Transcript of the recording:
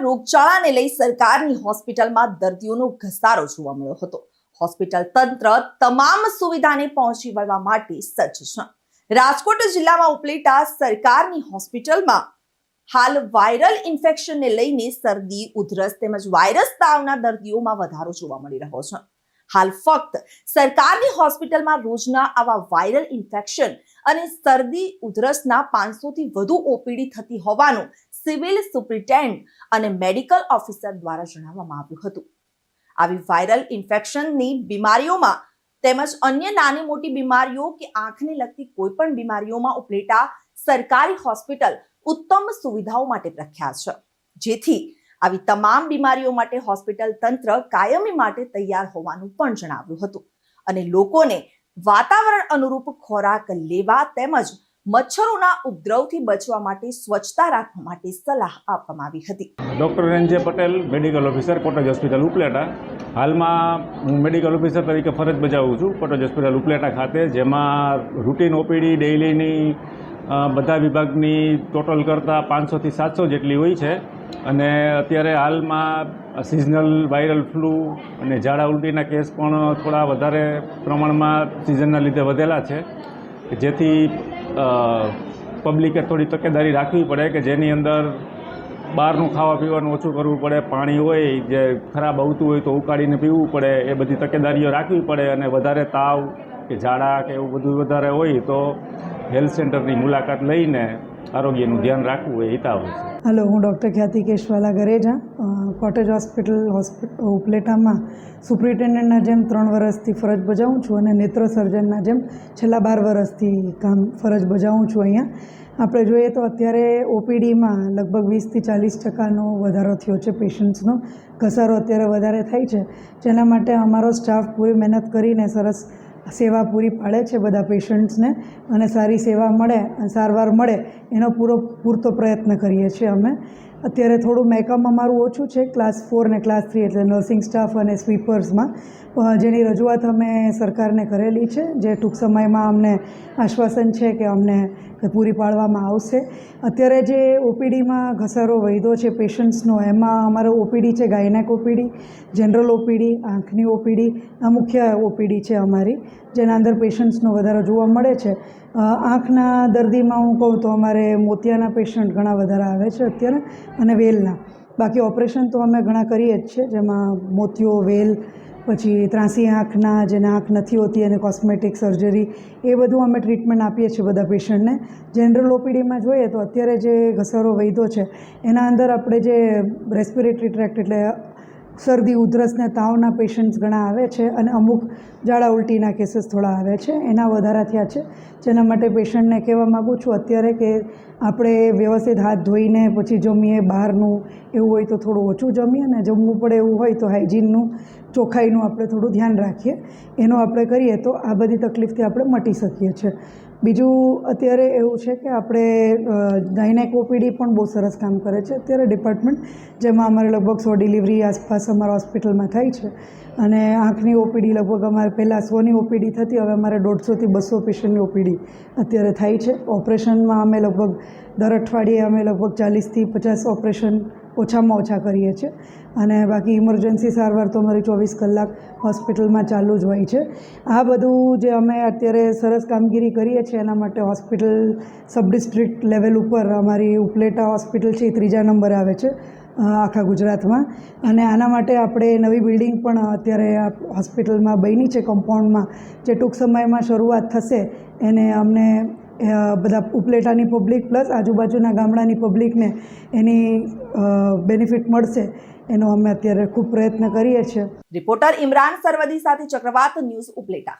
રોગચાળાને લઈ સરકારની હોસ્પિટલમાં દર્દીઓનો ઘસારો જોવા મળ્યો હતો. હોસ્પિટલ તંત્ર તમામ સુવિધાને પહોંચી વળવા માટે સજ્જ છે. રાજકોટ જિલ્લામાં ઉપલેટા સરકારની હોસ્પિટલમાં હાલ વાયરલ ઇન્ફેક્શનને લઈને શરદી, ઉધરસ તેમજ વાયરસ તાવના દર્દીઓમાં વધારો જોવા મળી રહ્યો છે. હાલ ફક્ત સરકારની હોસ્પિટલમાં રોજના આવા વાયરલ ઇન્ફેક્શન અને શરદી, ઉધરસના પાંચસોથી વધુ ઓપીડી થતી હોવાનું સિવિલ સુપ્રિન્ટેન્ડન્ટ અને મેડિકલ ઓફિસર દ્વારા જણાવવામાં આવ્યું હતું. આવી વાયરલ ઇન્ફેક્શનની બીમારીઓમાં તેમજ અન્ય નાની મોટી બીમારીઓ કે આંખને લગતી કોઈ પણ બીમારીઓમાં ઉપલેટા સરકારી હોસ્પિટલ ઉત્તમ સુવિધાઓ માટે પ્રખ્યાત છે. જેથી આવી તમામ બીમારીઓ માટે હોસ્પિટલ તંત્ર કાયમી માટે તૈયાર હોવાનું પણ જણાવ્યું હતું. અને લોકોને વાતાવરણ અનુરૂપ ખોરાક લેવા તેમજ મચ્છરોના ઉપદ્રવથી બચવા માટે સ્વચ્છતા રાખવા માટે સલાહ આપવામાં આવી હતી. Doctor Ranjay Patel, medical officer, cottage hospital, Upleta. હાલમાં હું મેડિકલ ઓફિસર તરીકે ફરજ બજાવું છું, કોટેજ હોસ્પિટલ, ઉપલેટા ખાતે, જેમાં રૂટીન ઓપીડી ડેઇલીની બધા વિભાગની ટોટલ કરતાં પાંચસોથી સાતસો જેટલી હોય છે. અને અત્યારે હાલમાં સિઝનલ વાયરલ ફ્લૂ અને ઝાડા ઉલટીના કેસ પણ થોડા વધારે પ્રમાણમાં સિઝનના લીધે વધેલા છે. જેથી પબ્લિકે થોડી તકેદારી રાખવી પડે કે જેની અંદર બહારનું ખાવા પીવાનું ઓછું કરવું પડે, પાણી હોય, જે ખરાબ આવતું હોય તો ઉકાળીને પીવું પડે, એ બધી તકેદારીઓ રાખવી પડે અને વધારે તાવ કે ઝાડા કે એવું બધું વધારે હોય તો હેલ્થ સેન્ટરની મુલાકાત લઈને આરોગ્યનું ધ્યાન રાખવું એ હિતાવ છે. હલો, હું doctor Khyati Keshwala Gareja cottage hospital hospital ઉપલેટામાં સુપ્રિન્ટેન્ડન્ટના જેમ ત્રણ વર્ષથી ફરજ બજાવું છું અને નેત્ર સર્જનના જેમ છેલ્લા બાર વર્ષથી કામ ફરજ બજાવું છું અહીંયા. આપણે જોઈએ તો અત્યારે ઓપીડીમાં લગભગ વીસથી ચાલીસ ટકાનો વધારો થયો છે પેશન્ટ્સનો. ઘસારો અત્યારે વધારે થાય છે. જેના માટે અમારો સ્ટાફ પૂરી મહેનત કરીને સરસ સેવા પૂરી પાડે છે બધા પેશન્ટ્સને અને સારી સેવા મળે અને સારવાર મળે, એનો પૂરો પૂરતો પ્રયત્ન કરીએ છીએ અમે. અત્યારે થોડું મેકઅપ અમારું ઓછું છે, ક્લાસ ફોર ને ક્લાસ થ્રી એટલે નર્સિંગ સ્ટાફ અને સ્વીપર્સમાં. જેની રજૂઆત અમે સરકારને કરેલી છે, જે ટૂંક સમયમાં અમને આશ્વાસન છે કે અમને પૂરી પાડવામાં આવશે. અત્યારે જે ઓપીડીમાં ઘસારો વૈધો છે પેશન્ટ્સનો, એમાં અમારો ઓપીડી છે ગાયનેક ઓપીડી જનરલ ઓપીડી આંખની ઓપીડી આ મુખ્ય ઓપીડી છે અમારી, જેના અંદર પેશન્ટ્સનો વધારો જોવા મળે છે. આંખના દર્દીમાં હું કહું તો અમારે મોતિયાના પેશન્ટ ઘણા વધારે આવે છે અત્યારે, અને વેલના. બાકી ઓપરેશન તો અમે ઘણા કરીએ જ છીએ, જેમાં મોતિયો, વેલ પછી ત્રાંસી આંખના જેને આંખ નથી હોતી અને કોસ્મેટિક સર્જરી એ બધું અમે ટ્રીટમેન્ટ આપીએ છીએ બધા પેશન્ટને જનરલ ઓપીડીમાં જોઈએ તો અત્યારે જે ઘસારો વૈધો છે, એના અંદર આપણે જે રેસ્પિરેટરી ટ્રેક્ટ એટલે શરદી ઉધરસને તાવના પેશન્ટ્સ ઘણા આવે છે અને અમુક ઝાડા ઉલટીના કેસીસ થોડા આવે છે. એના વધારા થયા છે. જેના માટે પેશન્ટને કહેવા માગું છું, અત્યારે કે આપણે વ્યવસ્થિત હાથ ધોઈને પછી જમીએ, બહારનું એવું હોય તો થોડું ઓછું જમીએ અને જમવું પડે એવું હોય તો હાઇજીનનું ચોખ્ખાઈનું આપણે થોડું ધ્યાન રાખીએ. એનું આપણે કરીએ તો આ બધી તકલીફથી આપણે મટી શકીએ છીએ. બીજું અત્યારે એવું છે કે આપણે ગાયનેક ઓપીડી પણ બહુ સરસ કામ કરે છે. અત્યારે ડિપાર્ટમેન્ટ, જેમાં અમારે લગભગ સો ડિલિવરી આસપાસ અમારા હોસ્પિટલમાં થાય છે. અને આંખની ઓપીડી લગભગ અમારે પહેલાં સોની ઓપીડી થતી, હવે અમારે દોઢસોથી બસો પેશન્ટની ઓપીડી અત્યારે થાય છે. ઓપરેશનમાં અમે લગભગ, દર અઠવાડિયે અમે લગભગ ચાલીસથી પચાસ ઓપરેશન ઓછામાં ઓછા કરીએ છીએ. અને બાકી ઇમરજન્સી સારવાર તો અમારી ચોવીસ કલાક હોસ્પિટલમાં ચાલુ જ હોય છે. આ બધું જે અમે અત્યારે સરસ કામગીરી કરીએ છીએ એના માટે હોસ્પિટલ સબ ડિસ્ટ્રિક્ટ લેવલ ઉપર અમારી ઉપલેટા હોસ્પિટલ છે એ ત્રીજા નંબર આવે છે આખા ગુજરાતમાં. અને આના માટે આપણે નવી બિલ્ડિંગ પણ અત્યારે આ હોસ્પિટલમાં બની છે, કમ્પાઉન્ડમાં. જે ટૂંક સમયમાં શરૂઆત થશે, એને અમને બધા ઉપલેટાની પબ્લિક પ્લસ આજુબાજુના ગામડાની પબ્લિકને એની બેનિફિટ મળશે એનો અમે અત્યારે ખૂબ પ્રયત્ન કરીએ છીએ. રિપોર્ટર ઇમરાન સરવદી સાથે ચક્રવાત ન્યૂઝ ઉપલેટા.